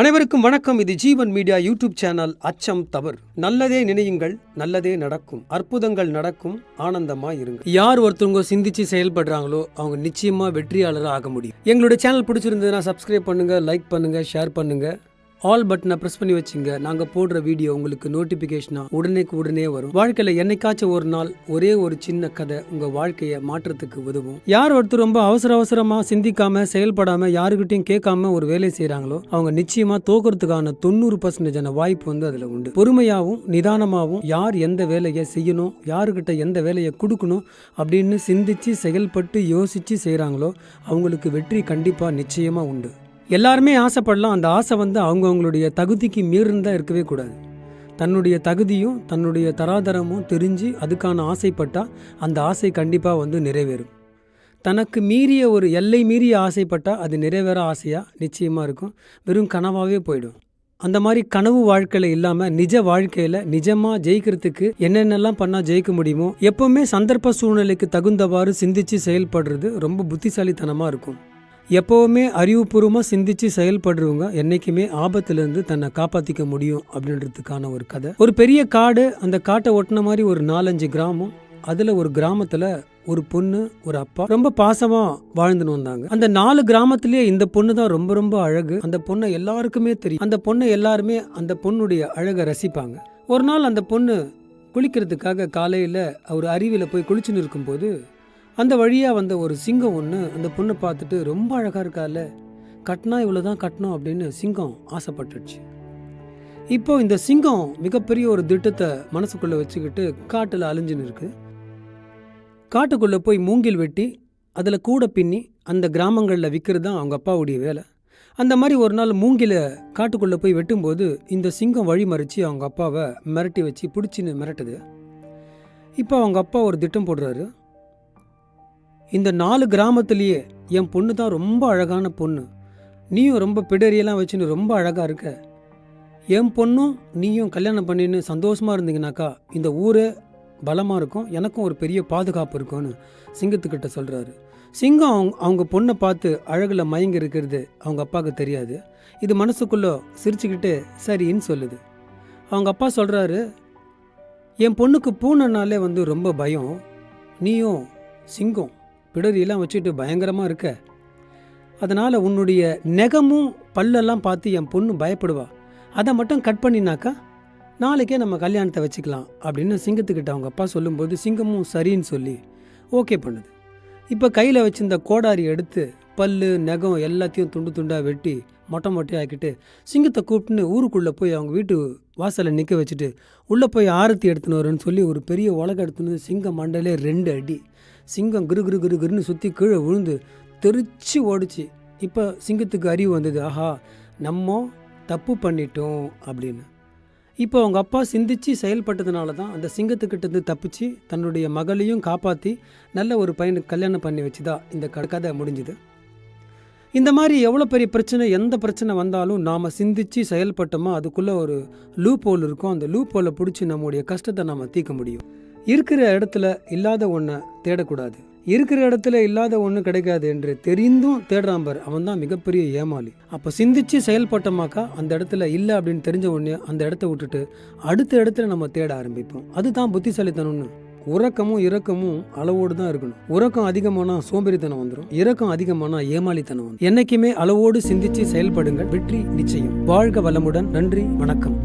அனைவருக்கும் வணக்கம். இது ஜீவன் மீடியா யூடியூப் சேனல் அச்சம் தவறு. நல்லதே நினையுங்கள் நல்லதே நடக்கும். அற்புதங்கள் நடக்கும் ஆனந்தமா இருங்க யார் ஒருத்தவங்க சிந்திச்சு செயல்படுறாங்களோ அவங்க நிச்சயமா வெற்றியாளராக ஆக முடியும். எங்களுடைய சேனல் பிடிச்சிருந்ததுன்னா சப்ஸ்கிரைப் பண்ணுங்க லைக் பண்ணுங்க ஷேர் பண்ணுங்க. ஆல் பட்டனை ப்ரெஸ் பண்ணி வச்சுங்க. நாங்கள் போடுற வீடியோ உங்களுக்கு நோட்டிஃபிகேஷனாக உடனேக்கு உடனே வரும். வாழ்க்கையில் என்னைக்காச்சும் ஒரு நாள் ஒரே ஒரு சின்ன கதை உங்கள் வாழ்க்கையை மாற்றத்துக்கு உதவும். யார் ஒருத்தர் ரொம்ப அவசர அவசரமாக சிந்திக்காம செயல்படாமல் யாருக்கிட்டையும் கேட்காம ஒரு வேலை செய்கிறாங்களோ அவங்க நிச்சயமாக தோக்கிறதுக்கான தொண்ணூறு பர்சன்டேஜான வாய்ப்பு வந்து அதில் உண்டு. பொறுமையாகவும் நிதானமாகவும் யார் எந்த வேலையை செய்யணும் யாருக்கிட்ட எந்த வேலையை கொடுக்கணும் அப்படின்னு சிந்திச்சு செயல்பட்டு யோசிச்சு செய்கிறாங்களோ அவங்களுக்கு வெற்றி கண்டிப்பாக நிச்சயமாக உண்டு. எல்லாருமே ஆசைப்படலாம் அந்த ஆசை வந்து அவங்கவுங்களுடைய தகுதிக்கு மீறினதாக இருக்கவே கூடாது. தன்னுடைய தகுதியும் தன்னுடைய தராதரமும் தெரிஞ்சு அதுக்கான ஆசைப்பட்டால் அந்த ஆசை கண்டிப்பாக வந்து நிறைவேறும். தனக்கு மீறிய ஒரு எல்லை மீறிய ஆசைப்பட்டால் அது நிறைவேற ஆசையாக நிச்சயமாக இருக்கும். வெறும் கனவாகவே போயிடும். அந்த மாதிரி கனவு வாழ்க்கையில் இல்லாமல் நிஜ வாழ்க்கையில் நிஜமாக ஜெயிக்கிறதுக்கு என்னென்னலாம் பண்ணால் ஜெயிக்க முடியுமோ எப்போவுமே சந்தர்ப்ப சூழ்நிலைக்கு தகுந்தவாறு சிந்தித்து செயல்படுறது ரொம்ப புத்திசாலித்தனமாக இருக்கும். எப்போவுமே அறிவுபூர்வமாக சிந்திச்சு செயல்படுறவங்க என்றைக்குமே ஆபத்துலேருந்து தன்னை காப்பாற்றிக்க முடியும் அப்படின்றதுக்கான ஒரு கதை. ஒரு பெரிய காடு அந்த காட்டை ஒட்டின மாதிரி ஒரு நாலஞ்சு கிராமம். அதில் ஒரு கிராமத்தில் ஒரு பொண்ணு ஒரு அப்பா ரொம்ப பாசமாக வாழ்ந்துன்னு வந்தாங்க. அந்த நாலு கிராமத்திலேயே இந்த பொண்ணு தான் ரொம்ப ரொம்ப அழகு. அந்த பொண்ணை எல்லாருக்குமே தெரியும். அந்த பொண்ணை எல்லாருமே அந்த பொண்ணுடைய அழகை ரசிப்பாங்க. ஒரு நாள் அந்த பொண்ணு குளிக்கிறதுக்காக காலையில் அவர் அருவியில் போய் குளிச்சுன்னு இருக்கும்போது அந்த வழியாக வந்த ஒரு சிங்கம் ஒன்று அந்த பொண்ணை பார்த்துட்டு ரொம்ப அழகாக இருக்கால கட்டினா இவ்வளோ தான் கட்டணும் அப்படின்னு சிங்கம் ஆசைப்பட்டுடுச்சு. இப்போ இந்த சிங்கம் மிகப்பெரிய ஒரு திட்டத்தை மனசுக்குள்ளே வச்சுக்கிட்டு காட்டில் அழிஞ்சுன்னு இருக்கு. காட்டுக்குள்ளே போய் மூங்கில் வெட்டி அதில் கூட பின்னி அந்த கிராமங்களில் விற்கிறது தான் அவங்க அப்பாவுடைய வேலை. அந்த மாதிரி ஒரு நாள் மூங்கில காட்டுக்குள்ளே போய் வெட்டும்போது இந்த சிங்கம் வழி மறித்து அவங்க அப்பாவை மிரட்டி வச்சு பிடிச்சின்னு மிரட்டுது. இப்போ அவங்க அப்பா ஒரு திட்டம் போடுறாரு. இந்த நாலு கிராமத்துலேயே என் பொண்ணு தான் ரொம்ப அழகான பொண்ணு. நீயும் ரொம்ப பிடரியெல்லாம் வச்சுன்னு ரொம்ப அழகாக இருக்க. என் பொண்ணும் நீயும் கல்யாணம் பண்ணின்னு சந்தோஷமாக இருந்தீங்கனாக்கா இந்த ஊரே பலமாக இருக்கும். எனக்கும் ஒரு பெரிய பாதுகாப்பு இருக்கும்னு சிங்கத்துக்கிட்ட சொல்கிறாரு சிங்கம் அவங்க அவங்க பொண்ணை பார்த்து அழகில் மயங்கி இருக்கிறது அவங்க அப்பாவுக்கு தெரியாது. இது மனசுக்குள்ளே சிரிச்சுக்கிட்டு சரின்னு சொல்லுது. அவங்க அப்பா சொல்கிறாரு என் பொண்ணுக்கு பூனைனாலே வந்து ரொம்ப பயம். நீயும் சிங்கம். பிடரியெல்லாம் வச்சுட்டு பயங்கரமாக இருக்க. அதனால் உன்னுடைய நெகமும் பல்லெல்லாம் பார்த்து என் பொண்ணு பயப்படுவா. அதை மட்டும் கட் பண்ணினாக்கா நாளைக்கே நம்ம கல்யாணத்தை வச்சுக்கலாம் அப்படின்னு சிங்கத்துக்கிட்ட அவங்க அப்பா சொல்லும்போது சிங்கமும் சரின்னு சொல்லி ஓகே பண்ணுது. இப்போ கையில் வச்சிருந்த கோடாரி எடுத்து பல் நெகம் எல்லாத்தையும் துண்டு துண்டாக வெட்டி மொட்டை மொட்டையாக ஆக்கிட்டு சிங்கத்தை கூப்பிட்டுன்னு ஊருக்குள்ளே போய் அவங்க வீட்டு வாசலில் நிற்க வச்சுட்டு உள்ளே போய் ஆரத்தி எடுத்துன்னு வரேன்னு சொல்லி ஒரு பெரிய உலகம் எடுத்துன்னு வந்து சிங்கம் மண்டலே ரெண்டு அடி. சிங்கம் கிரு கிரு கிரு கிருன்னு சுற்றி கீழே விழுந்து தெரிச்சு ஓடிச்சு. இப்போ சிங்கத்துக்கு அறிவு வந்தது ஆஹா நம்ம தப்பு பண்ணிட்டோம் அப்படின்னு. இப்போ அவங்க அப்பா சிந்திச்சு செயல்பட்டதுனால தான் அந்த சிங்கத்துக்கிட்டேருந்து தப்பிச்சு தன்னுடைய மகளையும் காப்பாற்றி நல்ல ஒரு பையனுக்கு கல்யாணம் பண்ணி வச்சுதான் இந்த க- கதை முடிஞ்சுது. இந்த மாதிரி எவ்வளோ பெரிய பிரச்சனை எந்த பிரச்சனை வந்தாலும் நாம் சிந்திச்சு செயல்பட்டோமோ அதுக்குள்ளே ஒரு லூப் ஹோல் இருக்கும். அந்த லூப் ஹோலை பிடிச்சி நம்முடைய கஷ்டத்தை நாம் தீர்க்க முடியும். இருக்கிற இடத்துல இல்லாத ஒன்றை தேடக்கூடாது. இருக்கிற இடத்துல இல்லாத ஒன்று கிடைக்காது என்று தெரிந்தும் தேடுறான் அவன் தான் மிகப்பெரிய ஏமாளி. அப்போ சிந்திச்சு செயல்பட்டோமாக்கா அந்த இடத்துல இல்லை அப்படின்னு தெரிஞ்ச உடனே அந்த இடத்த விட்டுட்டு அடுத்த இடத்துல நம்ம தேட ஆரம்பிப்போம். அதுதான் புத்திசாலித்தனம்னு உறக்கமும் இறக்கமும் அளவோடு தான் இருக்கணும். உறக்கம் அதிகமானா சோம்பேறித்தனம் வந்துடும் இறக்கம் அதிகமானா ஏமாளித்தனம் வந்துடும் என்னைக்குமே அளவோடு சிந்திச்சு செயல்படுங்கள். வெற்றி நிச்சயம். வாழ்க வளமுடன். நன்றி. வணக்கம்.